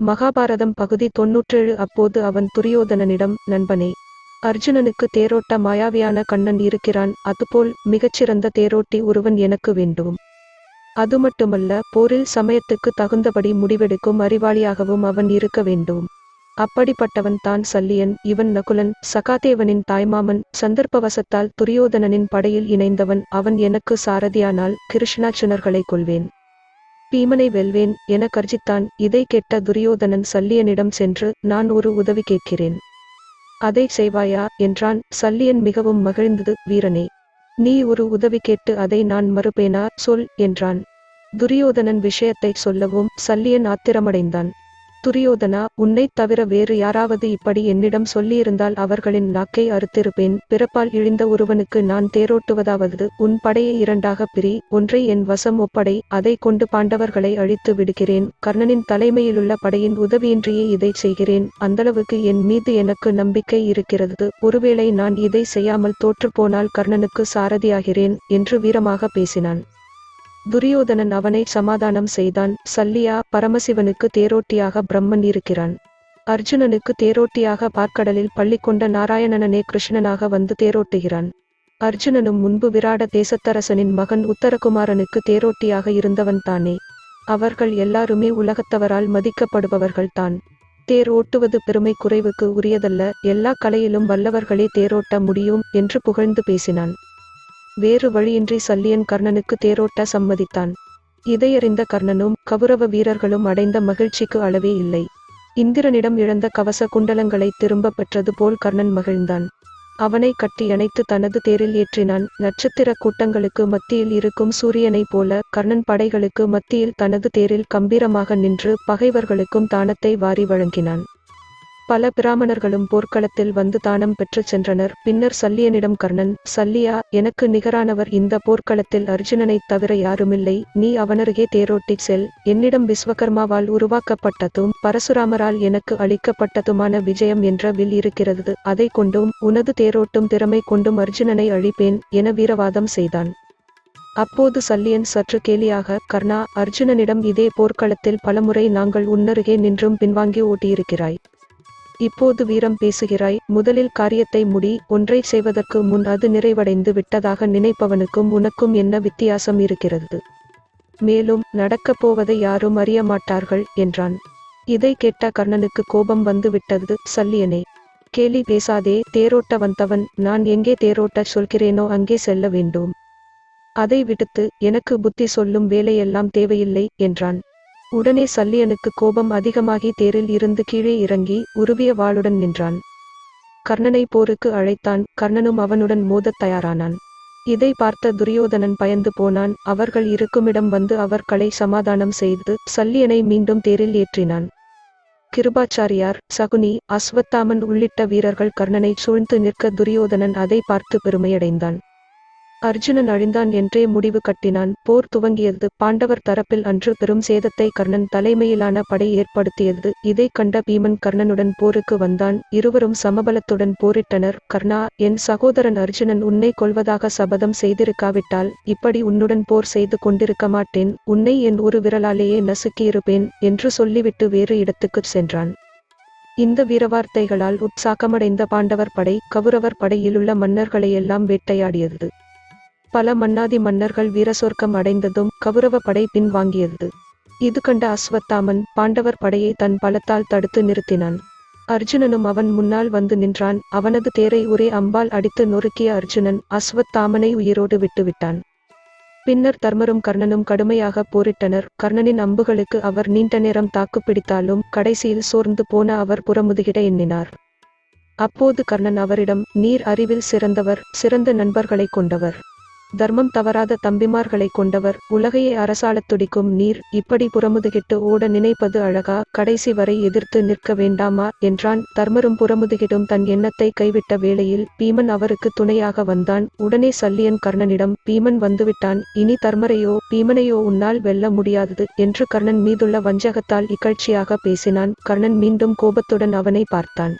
மகாபாரதம் பகுதி தொன்னூற்றேழு. அப்போது அவன் துரியோதனனிடம் நண்பனே அர்ஜுனனுக்கு தேரோட்ட மாயாவியான கண்ணன் இருக்கிறான். அதுபோல் மிகச்சிறந்த தேரோட்டி ஒருவன் எனக்கு வேண்டும். அது மட்டுமல்ல போரில் சமயத்துக்கு தகுந்தபடி முடிவெடுக்கும் அறிவாளியாகவும் அவன் இருக்க வேண்டும். அப்படிப்பட்டவன் தான் சல்லியன். இவன் நகுலன். சகாதேவனின் தாய்மாமன். சந்தர்ப்பவசத்தால் துரியோதனனின் படையில் இணைந்தவன். அவன் எனக்கு சாரதியானால் கிருஷ்ணாச்சுனர்களை கொள்வேன் பீமனை வெல்வேன் என கர்ஜித்தான் இதை கேட்ட துரியோதனன் சல்லியனிடம் சென்று நான் ஒரு உதவி கேட்கிறேன். அதை செய்வாயா? என்றான். சல்லியன் மிகவும் மகிழ்ந்தது வீரனே நீ ஒரு உதவி கேட்டு அதை நான் மறுப்பேனா? சொல் என்றான். துரியோதனன் விஷயத்தை சொல்லவும் சல்லியன் ஆத்திரமடைந்தான். துரியோதனா உன்னைத் தவிர வேறு யாராவது இப்படி என்னிடம் சொல்லியிருந்தால் அவர்களின் நாக்கை அறுத்திருப்பேன். பிறப்பால் இழிந்த ஒருவனுக்கு நான் தேரோட்டுவதாவது. உன் படையை இரண்டாக பிரி. ஒன்றை என் வசம் ஒப்படை. அதை கொண்டு பாண்டவர்களை அழித்து விடுகிறேன். கர்ணனின் தலைமையிலுள்ள படையின் உதவியின்றியே இதை செய்கிறேன். அந்தளவுக்கு என் மீது எனக்கு நம்பிக்கை இருக்கிறது. ஒருவேளை நான் இதை செய்யாமல் தோற்றுப்போனால் கர்ணனுக்கு சாரதியாகிறேன் என்று வீரமாக பேசினான். துரியோதனன் அவனை சமாதானம் செய்தான். சல்லியா பரமசிவனுக்கு தேரோட்டியாக பிரம்மன் இருக்கிறான். அர்ஜுனனுக்கு தேரோட்டியாக பார்க்கடலில் பள்ளி கொண்ட நாராயணனே கிருஷ்ணனாக வந்து தேரோட்டுகிறான். அர்ஜுனனும் முன்பு விராட தேசத்தரசனின் மகன் உத்தரகுமாரனுக்கு தேரோட்டியாக இருந்தவன் தானே. அவர்கள் எல்லாருமே உலகத்தவரால் மதிக்கப்படுபவர்கள் தான். தேர் ஓட்டுவது பெருமை குறைவுக்கு உரியதல்ல. எல்லா கலையிலும் வல்லவர்களே தேரோட்ட முடியும் என்று புகழ்ந்து பேசினான். வேறு வழியின்றி சல்லியன் கர்ணனுக்கு தேரோட்ட சம்மதித்தான். இதையறிந்த கர்ணனும் கவுரவ வீரர்களும் அடைந்த மகிழ்ச்சிக்கு அளவே இல்லை. இந்திரனிடம் இழந்த கவச குண்டலங்களை திரும்பப் பெற்றது போல் கர்ணன் மகிழ்ந்தான். அவனை கட்டி அணைத்து தனது தேரில் ஏற்றினான். நட்சத்திர கூட்டங்களுக்கு மத்தியில் இருக்கும் சூரியனைப் போல கர்ணன் படைகளுக்கு மத்தியில் தனது தேரில் கம்பீரமாக நின்று பகைவர்களுக்கும் தானத்தை வாரி வழங்கினான். பல பிராமணர்களும் போர்க்களத்தில் வந்து தானம் பெற்றுச் சென்றனர். பின்னர் சல்லியனிடம் கர்ணன் சல்லியா எனக்கு நிகரானவர் இந்த போர்க்களத்தில் அர்ஜுனனைத் தவிர யாருமில்லை. நீ அவனருகே தேரோட்டிச் செல். என்னிடம் விஸ்வகர்மாவால் உருவாக்கப்பட்டதும் பரசுராமரால் எனக்கு அளிக்கப்பட்டதுமான விஜயம் என்ற வில் இருக்கிறது. அதை கொண்டும் உனது தேரோட்டும் திறமை கொண்டும் அர்ஜுனனை அழிப்பேன் என வீரவாதம் செய்தான். அப்போது சல்லியன் சற்று கேலியாக கர்ணா அர்ஜுனனிடம் இதே போர்க்களத்தில் பலமுறை நாங்கள் உன்னருகே நின்றும் பின்வாங்கி ஓட்டியிருக்கிறாய். இப்போது வீரம் பேசுகிறாய் முதலில் காரியத்தை முடி ஒன்றை செய்வதற்கு முன் அது நிறைவடைந்து விட்டதாக நினைப்பவனுக்கும் உனக்கும் என்ன வித்தியாசம் இருக்கிறது? மேலும் நடக்கப் போவதை யாரும் அறிய மாட்டார்கள் என்றான். இதை கேட்ட கர்ணனுக்கு கோபம் வந்து விட்டது சல்லியனே. கேலி பேசாதே தேரோட்ட வந்தவன் நான் எங்கே தேரோட்ட சொல்கிறேனோ அங்கே செல்ல வேண்டும். அதை விடுத்து எனக்கு புத்தி சொல்லும் வேலையெல்லாம் தேவையில்லை என்றான். உடனே சல்லியனுக்கு கோபம் அதிகமாகி தேரில் இருந்து கீழே இறங்கி உருவிய வாளுடன் நின்றான். கர்ணனை போருக்கு அழைத்தான். கர்ணனும் அவனுடன் மோதத் தயாரானான். இதை பார்த்த துரியோதனன் பயந்து போனான். அவர்கள் இருக்குமிடம் வந்து அவர்களை சமாதானம் செய்து சல்லியனை மீண்டும் தேரில் ஏற்றினான். கிருபாச்சாரியார் சகுனி அஸ்வத்தாமன் உள்ளிட்ட வீரர்கள் கர்ணனை சூழ்ந்து நிற்க துரியோதனன் அதை பார்த்து பெருமையடைந்தான். அர்ஜுனன் அழிந்தான் என்றே முடிவு கட்டினான். போர் துவங்கியது. பாண்டவர் தரப்பில் அன்று பெரும் சேதத்தை கர்ணன் தலைமையிலான படை ஏற்படுத்தியது. இதை கண்ட பீமன் கர்ணனுடன் போருக்கு வந்தான். இருவரும் சமபலத்துடன் போரிட்டனர். கர்ணா என் சகோதரன் அர்ஜுனன் உன்னை கொள்வதாக சபதம் செய்திருக்காவிட்டால் இப்படி உன்னுடன் போர் செய்து கொண்டிருக்க மாட்டேன். உன்னை என் ஒரு விரலாலேயே நசுக்கியிருப்பேன் என்று சொல்லிவிட்டு வேறு இடத்துக்குச் சென்றான். இந்த வீரவார்த்தைகளால் உற்சாகமடைந்த பாண்டவர் படை கவுரவர் படையிலுள்ள மன்னர்களையெல்லாம் வேட்டையாடியது. பல மன்னாதி மன்னர்கள் வீரசொர்க்கம் அடைந்ததும் கௌரவ படை பின்வாங்கியது இது கண்ட அஸ்வத்தாமன் பாண்டவர் படையை தன் பலத்தால் தடுத்து நிறுத்தினான். அர்ஜுனனும் அவன் முன்னால் வந்து நின்றான். அவனது தேரை ஒரே அம்பால் அடித்து நொறுக்கிய அர்ஜுனன் அஸ்வத்தாமனை உயிரோடு விட்டுவிட்டான். பின்னர் தர்மரும் கர்ணனும் கடுமையாக போரிட்டனர். கர்ணனின் அம்புகளுக்கு அவர் நீண்ட நேரம் தாக்குப்பிடித்தாலும் கடைசியில் சோர்ந்து போன அவர் புறமுதுகிட எண்ணினார். அப்போது கர்ணன் அவரிடம் நீர் அறிவில் சிறந்தவர் சிறந்த நண்பர்களை கொண்டவர். தர்மம் தவறாத தம்பிமார்களை கொண்டவர். உலகையை அரசாளத் துடிக்கும் நீர் இப்படி புறமுதுகிட்டு ஓட நினைப்பது அழகா? கடைசி வரை எதிர்த்து நிற்க வேண்டாமா? என்றான். தர்மரும் புறமுதுகிடும் தன் எண்ணத்தை கைவிட்ட வேளையில் பீமன் அவருக்கு துணையாக வந்தான். உடனே சல்லியன் கர்ணனிடம் பீமன் வந்துவிட்டான். இனி தர்மரையோ பீமனையோ உன்னால் வெல்ல முடியாதது என்று கர்ணன் மீதுள்ள வஞ்சகத்தால் இகழ்ச்சியாக பேசினான். கர்ணன் மீண்டும் கோபத்துடன் அவனை பார்த்தான்.